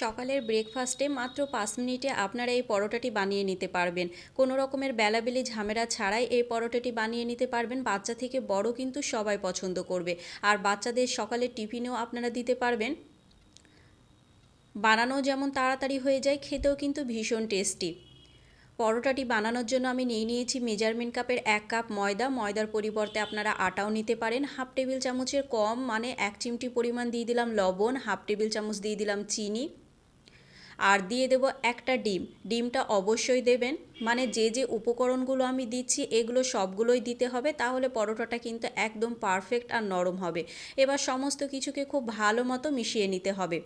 সকালের ব্রেকফাস্টে মাত্র পাঁচ মিনিটে আপনারা এই পরোটাটি বানিয়ে নিতে পারবেন। কোনো রকমের বেলাবেলি ঝামেলা ছাড়াই এই পরোটাটি বানিয়ে নিতে পারবেন। বাচ্চা থেকে বড় কিন্তু সবাই পছন্দ করবে। আর বাচ্চাদের সকালের টিফিনেও আপনারা দিতে পারবেন। বানানো যেমন তাড়াতাড়ি হয়ে যায়, খেতেও কিন্তু ভীষণ টেস্টি পরোটাটি বানানোর জন্য আমি নিয়ে নিয়েছি মেজারমেন্ট কাপের এক কাপ ময়দা। ময়দার পরিবর্তে আপনারা আটাও নিতে পারেন। হাফ টেবিল চামচের কম মানে এক চিমটি পরিমাণ দিয়ে দিলাম লবণ হাফ টেবিল চামচ দিয়ে দিলাম চিনি। আর দিয়ে দেব একটা ডিম। ডিমটা অবশ্যই দেবেন। মানে যে যে উপকরণগুলো আমি দিচ্ছি, এগুলো সবগুলোই দিতে হবে, তাহলে পরোটাটা কিন্তু একদম পারফেক্ট আর নরম হবে। এবার সমস্ত কিছুকে খুব ভালো মতো মিশিয়ে নিতে হবে।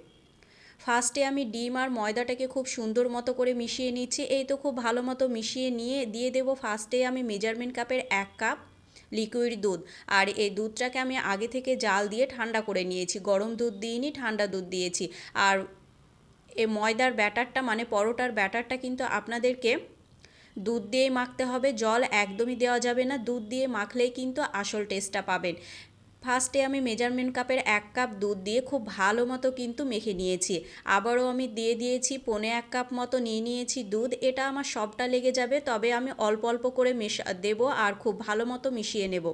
ফার্স্টে আমি ডিম আর ময়দাটাকে খুব সুন্দর মতো করে মিশিয়ে নিচ্ছি। এই তো খুব ভালো মতো মিশিয়ে নিয়ে দিয়ে দেবো ফার্স্টে আমি মেজারমেন্ট কাপের এক কাপ লিকুইড দুধ। আর এই দুধটাকে আমি আগে থেকে জাল দিয়ে ঠান্ডা করে নিয়েছি। গরম দুধ দিইনি, ঠান্ডা দুধ দিয়েছি। আর এ ময়দার ব্যাটারটা মানে পরোটার ব্যাটারটা কিন্তু আপনাদেরকে দুধ দিয়েই মাখতে হবে। জল একদমই দেওয়া যাবে না। দুধ দিয়ে মাখলেই কিন্তু আসল টেস্টটা পাবেন। ফার্স্টে আমি মেজারমেন্ট কাপের এক কাপ দুধ দিয়ে খুব ভালো মতো কিন্তু মেখে নিয়েছি। আবারও আমি দিয়ে দিয়েছি, পনে এক কাপ মতো নিয়ে নিয়েছি দুধ। এটা আমার সবটা লেগে যাবে, তবে আমি অল্প অল্প করে মেশা, দেবো আর খুব ভালো মতো মিশিয়ে নেব।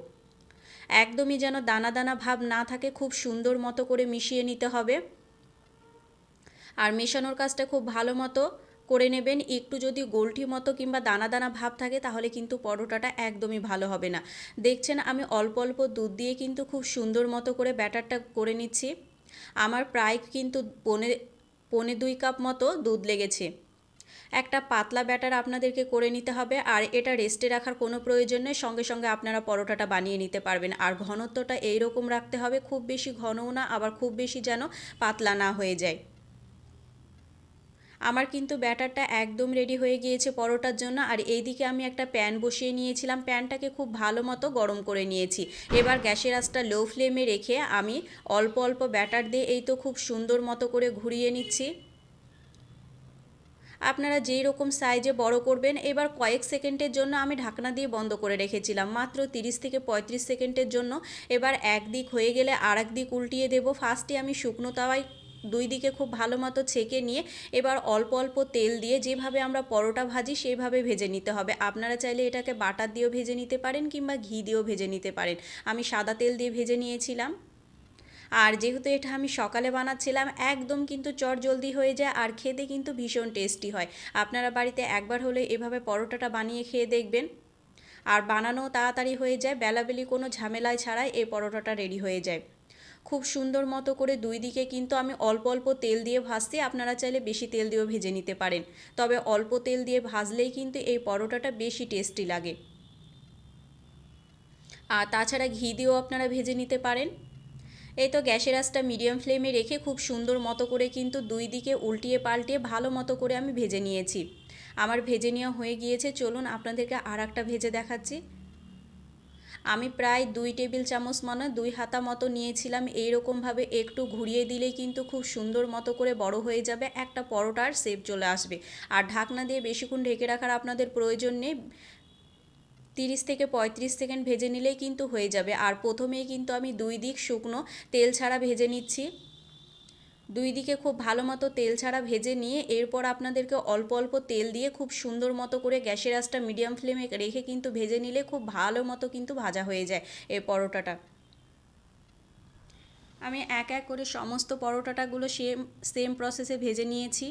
একদমই যেন দানা দানা ভাব না থাকে, খুব সুন্দর মতো করে মিশিয়ে নিতে হবে। আর মেশানোর কাজটা খুব ভালো মতো করে নেবেন। একটু যদি গোলটি মতো কিংবা দানা দানা ভাব থাকে, তাহলে কিন্তু পরোটাটা একদমই ভালো হবে না। দেখছেন, আমি অল্প অল্প দুধ দিয়ে কিন্তু খুব সুন্দর মতো করে ব্যাটারটা করে নিচ্ছি। আমার প্রায় কিন্তু পনে পনে দুই কাপ মতো দুধ লেগেছে। একটা পাতলা ব্যাটার আপনাদেরকে করে নিতে হবে, আর এটা রেস্টে রাখার কোনো প্রয়োজন নেই। সঙ্গে সঙ্গে আপনারা পরোটাটা বানিয়ে নিতে পারবেন। আর ঘনত্বটা এইরকম রাখতে হবে, খুব বেশি ঘনও না, আবার খুব বেশি যেন পাতলা না হয়ে যায়। আমার কিন্তু ব্যাটারটা একদম রেডি হয়ে গিয়েছে পরোটার জন্য। আর এইদিকে আমি একটা প্যান বসিয়ে নিয়েছিলাম। প্যানটাকে খুব ভালো মতো গরম করে নিয়েছি। এবার গ্যাসের আঁচটা লো ফ্লেমে রেখে আমি অল্প অল্প ব্যাটার দিয়ে এই তো খুব সুন্দর মতো করে ঘুরিয়ে নিচ্ছি। আপনারা যেই রকম সাইজে বড় করবেন, এবার কয়েক সেকেন্ডের জন্য আমি ঢাকনা দিয়ে বন্ধ করে রেখেছিলাম। মাত্র 30 থেকে পঁয়ত্রিশ সেকেন্ডের জন্য। এবার এক দিক হয়ে গেলে আর এক দিক উল্টিয়ে দেবো। ফার্স্টে আমি শুকনো তাওয়ায় দুই দিকে খুব ভালো মতো ছেঁকে নিয়ে এবার অল্প অল্প তেল দিয়ে যেভাবে আমরা পরোটা ভাজি সেইভাবে ভেজে নিতে হবে। আপনারা চাইলে এটাকে বাটার দিয়েও ভেজে নিতে পারেন কিংবা ঘি দিয়েও ভেজে নিতে পারেন। আমি সাদা তেল দিয়ে ভেজে নিয়েছিলাম। আর যেহেতু এটা আমি সকালে বানাচ্ছিলাম, একদম কিন্তু চট জলদি হয়ে যায় আর খেতে কিন্তু ভীষণ টেস্টি হয়। আপনারা বাড়িতে একবার হলে এভাবে পরোটাটা বানিয়ে খেয়ে দেখবেন। আর বানানো তাড়াতাড়ি হয়ে যায়, বেলাবেলি কোনো ঝামেলায় ছাড়াই এই পরোটাটা রেডি হয়ে যায়। খুব সুন্দর মতো করে দুই দিকে কিন্তু আমি অল্প অল্প তেল দিয়ে ভাজছি, আপনারা চাইলে বেশি তেল দিয়েও ভেজে নিতে পারেন। তবে অল্প তেল দিয়ে ভাজলেই কিন্তু এই পরোটাটা বেশি টেস্টি লাগে। আর তাছাড়া ঘি দিয়েও আপনারা ভেজে নিতে পারেন। এই তো গ্যাসের আঁচটা মিডিয়াম ফ্লেমে রেখে খুব সুন্দর মতো করে কিন্তু দুই দিকে উল্টিয়ে পাল্টিয়ে ভালো মতো করে আমি ভেজে নিয়েছি। আমার ভেজে নেওয়া হয়ে গিয়েছে, চলুন আপনাদেরকে আর একটা ভেজে দেখাচ্ছি। আমি প্রায় দুই টেবিল চামচ মানে দুই হাতা মতো নিয়েছিলাম। এইরকমভাবে একটু ঘুরিয়ে দিলে কিন্তু খুব সুন্দর মতো করে বড় হয়ে যাবে, একটা পরোটার শেপ চলে আসবে। আর ঢাকনা দিয়ে বেশিক্ষণ ঢেকে রাখার আপনাদের প্রয়োজন নেই। তিরিশ থেকে পঁয়ত্রিশ সেকেন্ড ভেজে নিলেই কিন্তু হয়ে যাবে। আর প্রথমেই কিন্তু আমি দুই দিক শুকনো তেল ছাড়া ভেজে নিচ্ছি। দুই দিকে খুব ভালো মতো তেল ছাড়া ভেজে নিয়ে এরপর আপনাদেরকে অল্প অল্প তেল দিয়ে খুব সুন্দর মতো করে গ্যাসের আঁচটা মিডিয়াম ফ্লেমে রেখে কিন্তু ভেজে নিলে খুব ভালো মতো কিন্তু ভাজা হয়ে যায় এই পরোটাটা। আমি এক এক করে সমস্ত পরোটাটাগুলো সেম সেম প্রসেসে ভেজে নিয়েছি।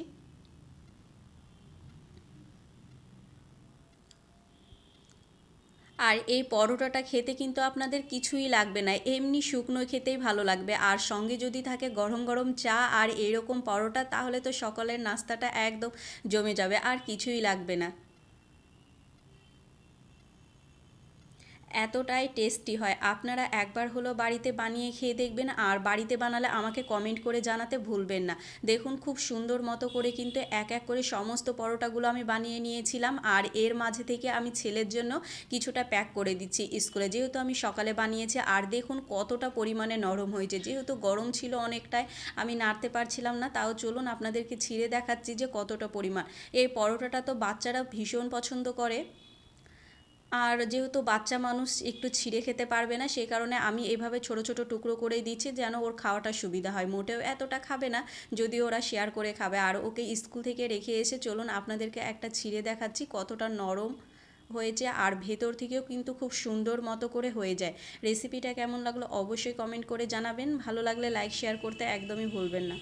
আর এই পরোটাটা খেতে কিন্তু আপনাদের কিছুই লাগবে না। এমনি শুকনো খেতেই ভালো লাগবে। আর সঙ্গে যদি থাকে গরম গরম চা আর এরকম পরোটা, তাহলে তো সকালের নাস্তাটা একদম জমে যাবে, আর কিছুই লাগবে না। এতটাই টেস্টি হয়। আপনারা একবার হলো বাড়িতে বানিয়ে খেয়ে দেখবেন, আর বাড়িতে বানালে আমাকে কমেন্ট করে জানাতে ভুলবেন না। দেখুন খুব সুন্দর মতো করে কিন্তু এক এক করে সমস্ত পরোটাগুলো আমি বানিয়ে নিয়েছিলাম, আর এর মাঝে থেকে আমি ছেলের জন্য কিছুটা প্যাক করে দিচ্ছি স্কুলে। যেহেতু আমি সকালে বানিয়েছি, আর দেখুন কতটা পরিমাণে নরম হয়েছে। যেহেতু গরম ছিল অনেকটাই, আমি নাড়তে পারছিলাম না, তাও চলুন আপনাদেরকে ছিঁড়ে দেখাচ্ছি যে কতটা পরিমাণ। এই পরোটাটা তো বাচ্চারা ভীষণ পছন্দ করে। আর যেহেতু বাচ্চা মানুষ একটু ছিঁড়ে খেতে পারবে না, সেই কারণে আমি এভাবে ছোট ছোট টুকরো করেই দিচ্ছি যেন ওর খাওয়াটা সুবিধা হয়। মোটেও এতটা খাবে না, যদি ওরা শেয়ার করে খাবে। আর ওকে স্কুল থেকে রেখে এসে চলুন, আপনাদেরকে একটা ছিঁড়ে দেখাচ্ছি কতটা নরম হয়েছে আর ভেতর থেকেও কিন্তু খুব সুন্দর মতো করে হয়ে যায়। রেসিপিটা কেমন লাগল অবশ্যই কমেন্ট করে জানাবেন। ভালো লাগলে লাইক, শেয়ার করতে একদমই ভুলবেন না।